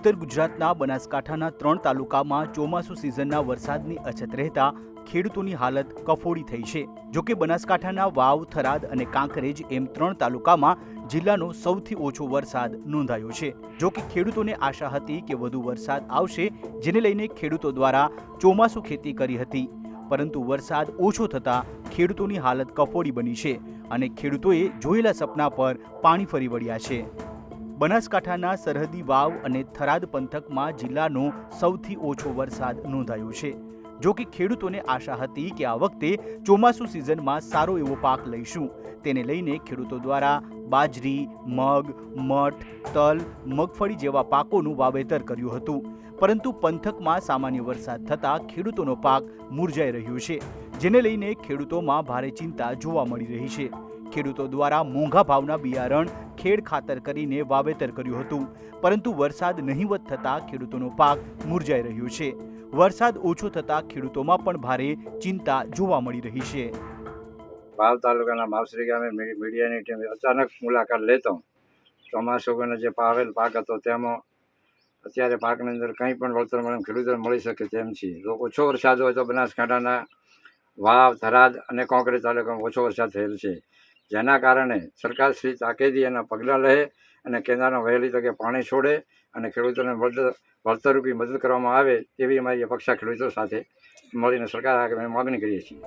ઉત્તર ગુજરાતના બનાસકાંઠાના ત્રણ તાલુકામાં ચોમાસુ સિઝનના વરસાદની અછત રહેતા ખેડૂતોની હાલત કફોડી થઈ છે. જોકે બનાસકાંઠાના વાવ, થરાદ અને કાંકરેજ એમ ત્રણ તાલુકામાં જિલ્લાનો સૌથી ઓછો વરસાદ નોંધાયો છે. જોકે ખેડૂતોને આશા હતી કે વધુ વરસાદ આવશે, જેને લઈને ખેડૂતો દ્વારા ચોમાસુ ખેતી કરી હતી. પરંતુ વરસાદ ઓછો થતાં ખેડૂતોની હાલત કફોડી બની છે અને ખેડૂતોએ જોયેલા સપના પર પાણી ફરી વળ્યા છે. બનાસકાંઠાના સરહદી વાવ અને થરાદ પંથકમાં જિલ્લાનો સૌથી ઓછો વરસાદ નોંધાયો છે. જો કે ખેડૂતોને આશા હતી કે આ વખતે ચોમાસુ સિઝનમાં સારો એવો પાક લઈશું. તેને લઈને ખેડૂતો દ્વારા બાજરી, મગ, મઠ, તલ, મગફળી જેવા પાકોનું વાવેતર કર્યું હતું. પરંતુ પંથકમાં સામાન્ય વરસાદ થતાં ખેડૂતોનો પાક મુરઝાઈ રહ્યો છે, જેને લઈને ખેડૂતોમાં ભારે ચિંતા જોવા મળી રહી છે. ખેડૂતો દ્વારા મોંઘા ભાવના બિયારણ, ખેડ ખાતર કરીને વાવેતર કર્યું હતું. પરંતુ વરસાદ નહીવત થતાં ખેડૂતોનો પાક મુરઝાઈ રહ્યો છે. વરસાદ ઓછો થતાં ખેડૂતોમાં પણ ભારે ચિંતા જોવા મળી રહી છે. પાલ તાલુકાના માવસરી ગામે મીડિયાની ટીમે અચાનક મુલાકાત લેતો ચોમાસુનો જે પાવેલ પાક હતો તેમાં અત્યારે પાકની અંદર કંઈ પણ વળતર મળે ખેડૂતોને મળી શકે તેમ છે. જો ઓછો વરસાદ હોય તો બનાસકાંઠાના વાવ, થરાદ અને કોંકરી તાલુકામાં ઓછો વરસાદ થયેલ છે. જેના કારણે સરકાર શ્રી તાકેદી એના પગલાં લે અને કેન્દ્રના વહેલી તકે પાણી છોડે અને ખેડૂતોને વળતર વળતરરૂપી મદદ કરવામાં આવે તેવી અમારી અપેક્ષા ખેડૂતો સાથે મળીને સરકાર આગળ માગણી કરીએ છીએ.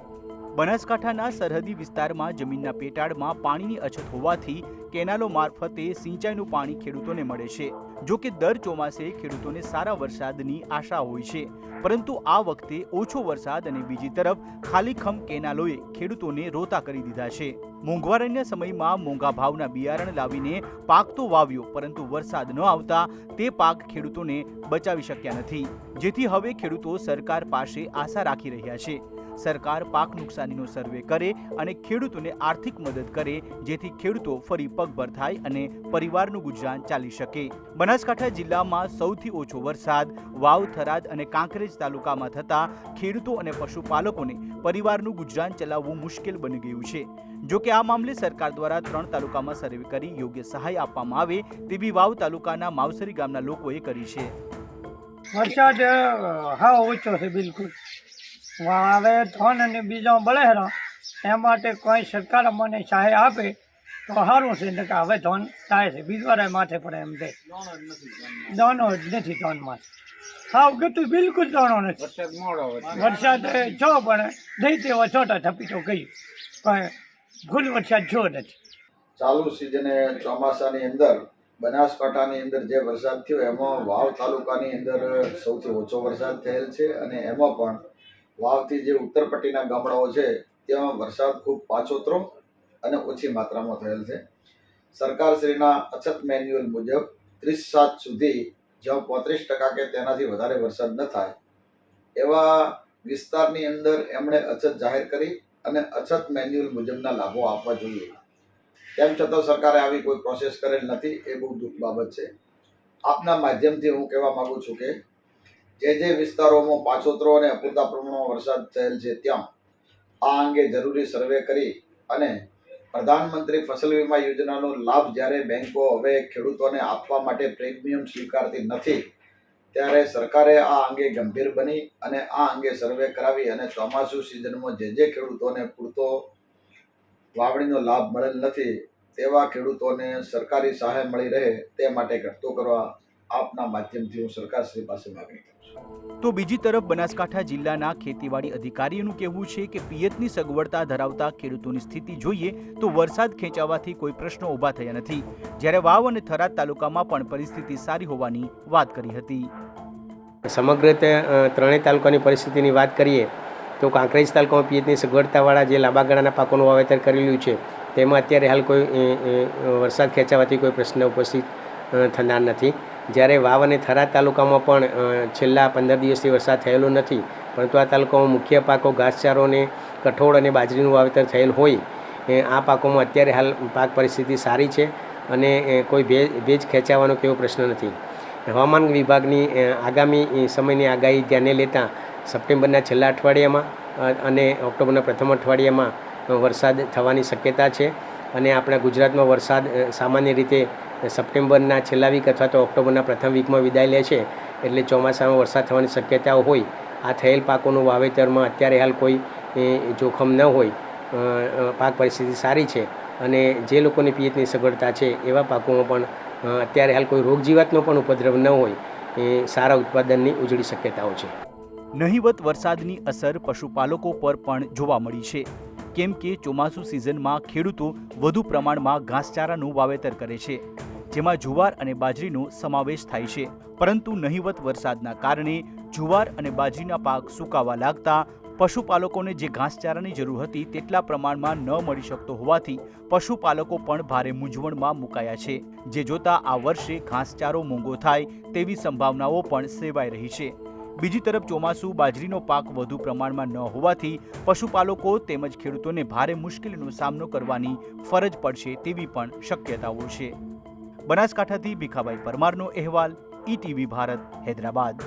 બનાસકાંઠાના સરહદી વિસ્તારમાં જમીનના પેટાળમાં પાણીની અછત હોવાથી કેનાલો મારફતે સિંચાઈનું પાણી ખેડૂતોને મળે છે. જો કે દર ચોમાસે ખેડૂતોને સારા વરસાદની આશા હોય છે. પરંતુ આ વખતે ઓછો વરસાદ અને બીજી તરફ ખાલીખમ કેનાલોએ ખેડૂતોને રોતા કરી દીધા છે. મોંઘવારીના સમયમાં મોંઘા ભાવના બિયારણ લાવીને પાક તો વાવ્યો, પરંતુ વરસાદ ન આવતા તે પાક ખેડૂતોને બચાવી શક્યા નથી. જેથી હવે ખેડૂતો સરકાર પાસે આશા રાખી રહ્યા છે. સરકાર પાક નુકસાનીનો સર્વે કરે અને ખેડૂતોને આર્થિક મદદ કરે, જેથી ખેડૂતો ફરી પગભર થાય અને પરિવારનું ગુજરાન ચાલી શકે. બનાસકાંઠા જિલ્લામાં સૌથી ઓછો વરસાદ, વાવ, થરાદ અને કાંકરેજ તાલુકામાં થતા ખેડૂતો અને પશુપાલકોને પરિવારનું ગુજરાન ચલાવવું મુશ્કેલ બની ગયું છે. જો કે આ મામલે સરકાર દ્વારા ત્રણ તાલુકામાં સર્વે કરી યોગ્ય સહાય આપવામાં આવે, તેવી વાવ તાલુકાના માવસરી ગામના લોકોએ કરી છે. વરસાદ હા, ઓછો છે, બિલકુલ. હવે ધન અને બીજો બળેરા, એ માટે કોઈ સરકાર અમને સહાય આપે તો સારું છે કે હવે ધન થાય છે. બીજવારે માથે પડે એમ છે દાણો જ નથી ધનમાં. સાવ ગતું બિલકુલ દાણો નથી. વરસાદ છો પણ નહીં તેવો છોટા થપી તો ગયું. પણ ભૂલ વરસાદ છો નથી. ચાલુ સિઝને ચોમાસાની અંદર, બનાસકાંઠાની અંદર જે વરસાદ થયો, એમાં વાવ તાલુકાની અંદર સૌથી ઓછો વરસાદ થયેલ છે અને એમાં પણ વાવથી જે ઉત્તરપટ્ટીના ગામડાઓ છે ત્યાં વરસાદ ખૂબ પાછોતરો અને ઓછી માત્રામાં થયેલ છે. સરકારશ્રીના અછત મેન્યુઅલ મુજબ ત્રીસ સાત સુધી જ્યાં પોત્રીસ ટકા કે તેનાથી વધારે વરસાદ ન થાય, એવા વિસ્તારની અંદર એમણે અછત જાહેર કરી અને અછત મેન્યુઅલ મુજબના લાભો આપવા જોઈએ. તેમ છતાં સરકારે આવી કોઈ પ્રોસેસ કરેલ નથી, એ બહુ દુઃખ બાબત છે. આપના માધ્યમથી હું કહેવા માગું છું કે જે જે વિસ્તારોમાં પાછોતરો અને અપૂરતા પ્રમાણમાં વરસાદ થયેલ છે, ત્યાં આ અંગે જરૂરી સર્વે કરી અને પ્રધાનમંત્રી ફસલ વીમા યોજનાનો લાભ જ્યારે બેંકો હવે ખેડૂતોને આપવા માટે પ્રીમિયમ સ્વીકારતી નથી, ત્યારે સરકારે આ અંગે ગંભીર બની અને આ અંગે સર્વે કરાવી અને ચોમાસુ સિઝનમાં જે જે ખેડૂતોને પૂરતો વાવણીનો લાભ મળેલ નથી, તેવા ખેડૂતોને સરકારી સહાય મળી રહે તે માટે ઘટતો કરવા આપના માધ્યમથી હું સરકારશ્રી પાસે માગણી કરું છું. તો બીજી તરફ બનાસકાંઠા જિલ્લાના ખેતીવાડી અધિકારીઓનું કહેવું છે કે પિયતની સગવડતા ધરાવતા ખેડૂતોની સ્થિતિ જોઈએ તો વરસાદ ખેંચાવાથી કોઈ પ્રશ્નો ઊભા થયા નથી. જ્યારે વાવ અને થરાદ તાલુકામાં પણ પરિસ્થિતિ સારી હોવાની વાત કરી હતી. સમગ્ર ત્રણેય તાલુકાની પરિસ્થિતિની વાત કરીએ તો કાંકરેજ તાલુકામાં પિયતની સગવડતાવાળા જે લાંબા ગાળાના પાકોનું વાવેતર કરેલું છે તેમાં અત્યારે હાલ કોઈ વરસાદ ખેંચાવાથી કોઈ પ્રશ્ન ઉપસ્થિત થનાર નથી. જ્યારે વાવ અને થરાદ તાલુકામાં પણ છેલ્લા પંદર દિવસથી વરસાદ થયેલો નથી, પરંતુ આ તાલુકામાં મુખ્ય પાકો ઘાસચારો અને કઠોળ અને બાજરીનું વાવેતર થયેલ હોય, એ આ પાકોમાં અત્યારે હાલ પાક પરિસ્થિતિ સારી છે અને કોઈ ભેજ ભેજ ખેંચાવાનો કેવો પ્રશ્ન નથી. હવામાન વિભાગની આગામી સમયની આગાહી ધ્યાને લેતા સપ્ટેમ્બરના છેલ્લા અઠવાડિયામાં અને ઓક્ટોબરના પ્રથમ અઠવાડિયામાં વરસાદ થવાની શક્યતા છે અને આપણા ગુજરાતમાં વરસાદ સામાન્ય રીતે સપ્ટેમ્બરના છેલ્લા વીક અથવા તો ઓક્ટોબરના પ્રથમ વીકમાં વિદાય લે છે. એટલે ચોમાસામાં વરસાદ થવાની શક્યતાઓ હોય, આ થયેલ પાકોનું વાવેતરમાં અત્યારે હાલ કોઈ જોખમ ન હોય. પાક પરિસ્થિતિ સારી છે અને જે લોકોની પિયતની સગવડતા છે એવા પાકોમાં પણ અત્યારે હાલ કોઈ રોગજીવાતનો પણ ઉપદ્રવ ન હોય, એ સારા ઉત્પાદનની ઉજળી શક્યતાઓ છે. નહિવત વરસાદની અસર પશુપાલકો પર પણ જોવા મળી છે. કેમ કે ચોમાસુ સિઝનમાં ખેડૂતો વધુ પ્રમાણમાં ઘાસચારાનું વાવેતર કરે છે. જેમાં જુવાર અને બાજરીનો સમાવેશ થાય છે. પરંતુ નહિવત વરસાદના કારણે જુવાર અને બાજરીના પાક સુકાવા લાગતા પશુપાલકોને જે ઘાસચારાની જરૂર હતી તેટલા પ્રમાણમાં ન મળી શકતો હોવાથી પશુપાલકો પણ ભારે મૂંઝવણમાં મુકાયા છે. જે જોતા આ વર્ષે ઘાસચારો મોંઘો થાય તેવી સંભાવનાઓ પણ સેવાઈ રહી છે. બીજી તરફ ચોમાસુ બાજરીનો પાક વધુ પ્રમાણમાં ન હોવાથી પશુપાલકો તેમજ ખેડૂતોને ભારે મુશ્કેલીનો સામનો કરવાની ફરજ પડશે તેવી પણ શક્યતાઓ છે. બનાસકાંઠાથી ભીખાભાઈ પરમારનો અહેવાલ ઈટીવી ભારત હૈદરાબાદ.